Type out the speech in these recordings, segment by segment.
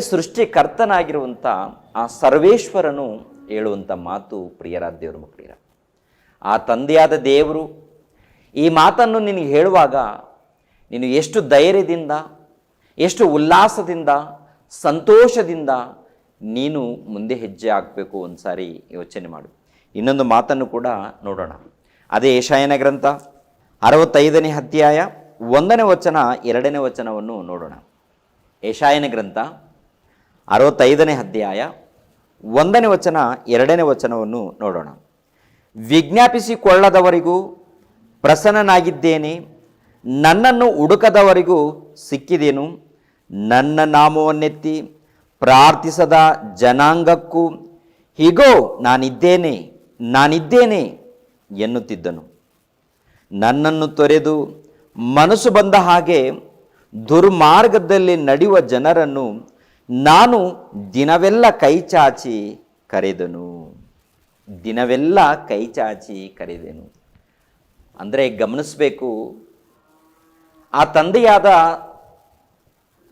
ಸೃಷ್ಟಿಕರ್ತನಾಗಿರುವಂಥ ಆ ಸರ್ವೇಶ್ವರನು ಹೇಳುವಂಥ ಮಾತು ಪ್ರಿಯರಾದ ದೇವರ ಮಕ್ಕಳಿರ ಆ ತಂದೆಯಾದ ದೇವರು ಈ ಮಾತನ್ನು ನಿನಗೆ ಹೇಳುವಾಗ ನೀನು ಎಷ್ಟು ಧೈರ್ಯದಿಂದ, ಎಷ್ಟು ಉಲ್ಲಾಸದಿಂದ, ಸಂತೋಷದಿಂದ ನೀನು ಮುಂದೆ ಹೆಜ್ಜೆ ಹಾಕಬೇಕು ಒಂದು ಸಾರಿ ಯೋಚನೆ ಮಾಡು. ಇನ್ನೊಂದು ಮಾತನ್ನು ಕೂಡ ನೋಡೋಣ. ಅದೇ ಏಷಾಯನ ಗ್ರಂಥ ಅರವತ್ತೈದನೇ ಅಧ್ಯಾಯ ಒಂದನೇ ವಚನ ಎರಡನೇ ವಚನವನ್ನು ನೋಡೋಣ. ಏಷಾಯನ ಗ್ರಂಥ ಅರವತ್ತೈದನೇ ಅಧ್ಯಾಯ ಒಂದನೇ ವಚನ, ಎರಡನೇ ವಚನವನ್ನು ನೋಡೋಣ. ವಿಜ್ಞಾಪಿಸಿಕೊಳ್ಳದವರಿಗೂ ಪ್ರಸನ್ನನಾಗಿದ್ದೇನೆ, ನನ್ನನ್ನು ಹುಡುಕದವರಿಗೂ ಸಿಕ್ಕಿದೆನು. ನನ್ನ ನಾಮವನ್ನೆತ್ತಿ ಪ್ರಾರ್ಥಿಸದ ಜನಾಂಗಕ್ಕೂ ಹೀಗೋ ನಾನಿದ್ದೇನೆ ನಾನಿದ್ದೇನೆ ಎನ್ನುತ್ತಿದ್ದನು. ನನ್ನನ್ನು ತೊರೆದು ಮನಸ್ಸು ಬಂದ ಹಾಗೆ ದುರ್ಮಾರ್ಗದಲ್ಲಿ ನಡೆಯುವ ಜನರನ್ನು ನಾನು ದಿನವೆಲ್ಲ ಕೈಚಾಚಿ ಕರೆದನು. ದಿನವೆಲ್ಲ ಕೈಚಾಚಿ ಕರೆದೆನು. ಅಂದರೆ ಗಮನಿಸಬೇಕು, ಆ ತಂದೆಯಾದ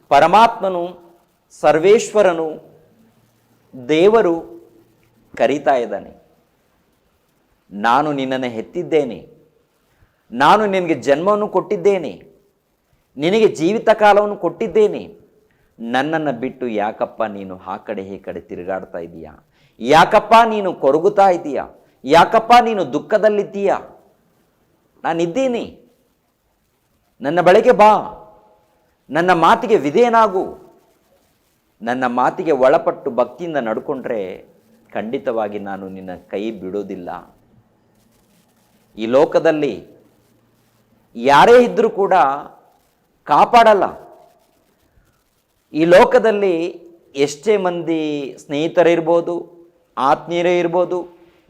ಪರಮಾತ್ಮನು, ಸರ್ವೇಶ್ವರನು, ದೇವರು ಕರೀತಾ ಇದ್ದಾನೆ. ನಾನು ನಿನ್ನನ್ನು ಹೆತ್ತಿದ್ದೇನೆ. ನಾನು ನಿನಗೆ ಜನ್ಮವನ್ನು ಕೊಟ್ಟಿದ್ದೇನೆ. ನಿನಗೆ ಜೀವಿತ ಕಾಲವನ್ನು ಕೊಟ್ಟಿದ್ದೇನೆ. ನನ್ನನ್ನು ಬಿಟ್ಟು ಯಾಕಪ್ಪ ನೀನು ಆ ಕಡೆ ಈ ಕಡೆ ತಿರುಗಾಡ್ತಾ ಇದೀಯಾ? ಯಾಕಪ್ಪ ನೀನು ಕೊರಗುತ್ತಾ ಇದೀಯಾ? ಯಾಕಪ್ಪ ನೀನು ದುಃಖದಲ್ಲಿದ್ದೀಯಾ? ನಾನಿದ್ದೀನಿ. ನನ್ನ ಬಳಿಗೆ ಬಾ. ನನ್ನ ಮಾತಿಗೆ ವಿಧೇಯನಾಗು. ನನ್ನ ಮಾತಿಗೆ ಒಳಪಟ್ಟು ಭಕ್ತಿಯಿಂದ ನಡ್ಕೊಂಡ್ರೆ ಖಂಡಿತವಾಗಿ ನಾನು ನಿನ್ನ ಕೈ ಬಿಡೋದಿಲ್ಲ. ಈ ಲೋಕದಲ್ಲಿ ಯಾರೇ ಇದ್ದರೂ ಕೂಡ ಕಾಪಾಡಲ್ಲ. ಈ ಲೋಕದಲ್ಲಿ ಎಷ್ಟೇ ಮಂದಿ ಸ್ನೇಹಿತರಿರ್ಬೋದು ಆತ್ಮೀಯರೇ ಇರ್ಬೋದು,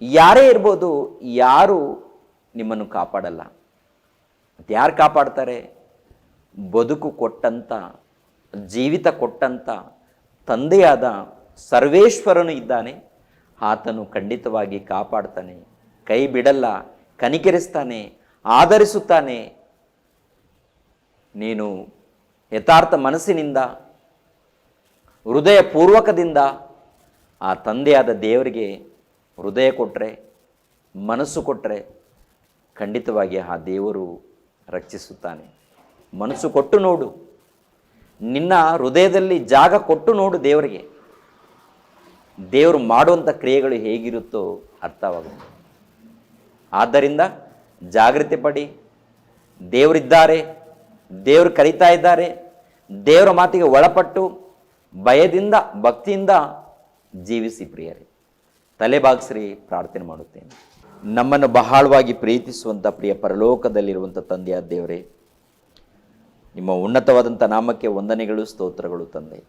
ಯಾರೇ ಇರ್ಬೋದು, ಯಾರು ನಿಮ್ಮನ್ನು ಕಾಪಾಡಲ್ಲ. ಯಾರು ಕಾಪಾಡ್ತಾರೆ? ಬದುಕು ಕೊಟ್ಟಂಥ ಜೀವಿತ ಕೊಟ್ಟಂಥ ತಂದೆಯಾದ ಸರ್ವೇಶ್ವರನು ಇದ್ದಾನೆ. ಆತನು ಖಂಡಿತವಾಗಿ ಕಾಪಾಡ್ತಾನೆ, ಕೈ ಬಿಡಲ್ಲ, ಕನಿಕರಿಸ್ತಾನೆ, ಆಧರಿಸುತ್ತಾನೆ. ನೀನು ಯಥಾರ್ಥ ಮನಸ್ಸಿನಿಂದ ಹೃದಯ ಪೂರ್ವಕದಿಂದ ಆ ತಂದೆಯಾದ ದೇವರಿಗೆ ಹೃದಯ ಕೊಟ್ಟರೆ ಮನಸ್ಸು ಕೊಟ್ಟರೆ ಖಂಡಿತವಾಗಿ ಆ ದೇವರು ರಕ್ಷಿಸುತ್ತಾನೆ. ಮನಸ್ಸು ಕೊಟ್ಟು ನೋಡು. ನಿನ್ನ ಹೃದಯದಲ್ಲಿ ಜಾಗ ಕೊಟ್ಟು ನೋಡು ದೇವರಿಗೆ. ದೇವರು ಮಾಡುವಂಥ ಕ್ರಿಯೆಗಳು ಹೇಗಿರುತ್ತೋ ಅರ್ಥವಾಗುತ್ತೆ. ಆದ್ದರಿಂದ ಜಾಗೃತಿ ಪಡಿ. ದೇವರಿದ್ದಾರೆ. ದೇವರು ಕರೀತಾ ಇದ್ದಾರೆ. ದೇವರ ಮಾತಿಗೆ ಒಳಪಟ್ಟು. ಭಯದಿಂದ, ಭಕ್ತಿಯಿಂದ ಜೀವಿಸಿ ಪ್ರಿಯರೇ. ತಲೆ ಬಾಗಿಸ್ರಿ ಪ್ರಾರ್ಥನೆ ಮಾಡುತ್ತೇನೆ. ನಮ್ಮನ್ನು ಬಹಳವಾಗಿ ಪ್ರೀತಿಸುವಂಥ ಪ್ರಿಯ ಪರಲೋಕದಲ್ಲಿರುವಂಥ ತಂದೆಯ ದೇವರೇ, ನಿಮ್ಮ ಉನ್ನತವಾದಂಥ ನಾಮಕ್ಕೆ ವಂದನೆಗಳು, ಸ್ತೋತ್ರಗಳು ತಂದೆ.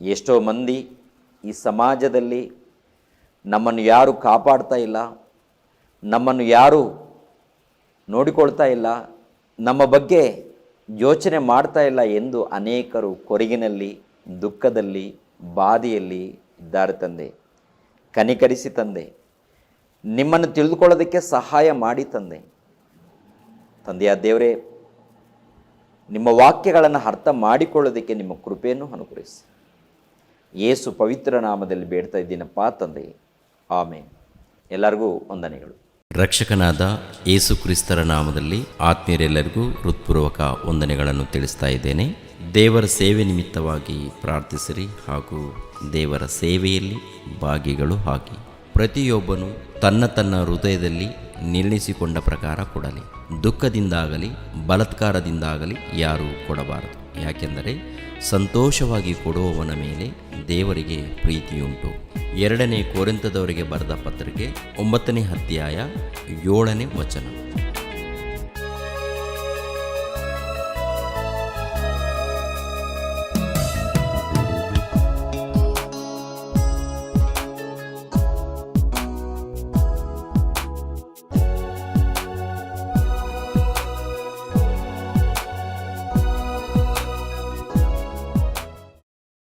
ಎಷ್ಟೋ ಮಂದಿ ಈ ಸಮಾಜದಲ್ಲಿ ನಮ್ಮನ್ನು ಯಾರು ಕಾಪಾಡ್ತಾ ಇಲ್ಲ, ನಮ್ಮನ್ನು ಯಾರು ನೋಡಿಕೊಳ್ತಾ ಇಲ್ಲ, ನಮ್ಮ ಬಗ್ಗೆ ಯೋಚನೆ ಮಾಡ್ತಾ ಇಲ್ಲ ಎಂದು ಅನೇಕರು ಕೊರಗಿನಲ್ಲಿ ದುಃಖದಲ್ಲಿ, ಬಾಧೆಯಲ್ಲಿ ಇದ್ದಾರೆ ತಂದೆ. ಕನಿಕರಿಸಿ ತಂದೆ. ನಿಮ್ಮನ್ನು ತಿಳಿದುಕೊಳ್ಳೋದಕ್ಕೆ ಸಹಾಯ ಮಾಡಿ ತಂದೆ. ತಂದೆಯ ದೇವರೇ, ನಿಮ್ಮ ವಾಕ್ಯಗಳನ್ನು ಅರ್ಥ ಮಾಡಿಕೊಳ್ಳೋದಕ್ಕೆ ನಿಮ್ಮ ಕೃಪೆಯನ್ನು ಅನುಗ್ರಹಿಸಿ. ಏಸು ಪವಿತ್ರ ನಾಮದಲ್ಲಿ ಬೇಡ್ತಾ ಇದ್ದೀನಪ್ಪ ತಂದೆ. ಆಮೇನ್. ಎಲ್ಲರಿಗೂ ವಂದನೆಗಳು. ರಕ್ಷಕನಾದ ಏಸು ಕ್ರಿಸ್ತರ ನಾಮದಲ್ಲಿ ಆತ್ಮೀಯರೆಲ್ಲರಿಗೂ ಹೃತ್ಪೂರ್ವಕ ವಂದನೆಗಳನ್ನು ತಿಳಿಸ್ತಾ ಇದ್ದೇನೆ. ದೇವರ ಸೇವೆ ನಿಮಿತ್ತವಾಗಿ ಪ್ರಾರ್ಥಿಸಿರಿ ಹಾಗೂ ದೇವರ ಸೇವೆಯಲ್ಲಿ ಭಾಗಿಗಳು ಹಾಕಿ ಪ್ರತಿಯೊಬ್ಬನು ತನ್ನ ತನ್ನ ಹೃದಯದಲ್ಲಿ ನಿರ್ಣಯಿಸಿಕೊಂಡ ಪ್ರಕಾರ ಕೊಡಲಿ. ದುಃಖದಿಂದಾಗಲಿ, ಬಲತ್ಕಾರದಿಂದಾಗಲಿ ಯಾರೂ ಕೊಡಬಾರದು. ಯಾಕೆಂದರೆ ಸಂತೋಷವಾಗಿ ಕೊಡುವವನ ಮೇಲೆ ದೇವರಿಗೆ ಪ್ರೀತಿಯುಂಟು. ಎರಡನೇ ಕೋರಿಂತದವರಿಗೆ ಬರೆದ ಪತ್ರಿಕೆ ಒಂಬತ್ತನೇ ಅಧ್ಯಾಯ ಏಳನೇ ವಚನ.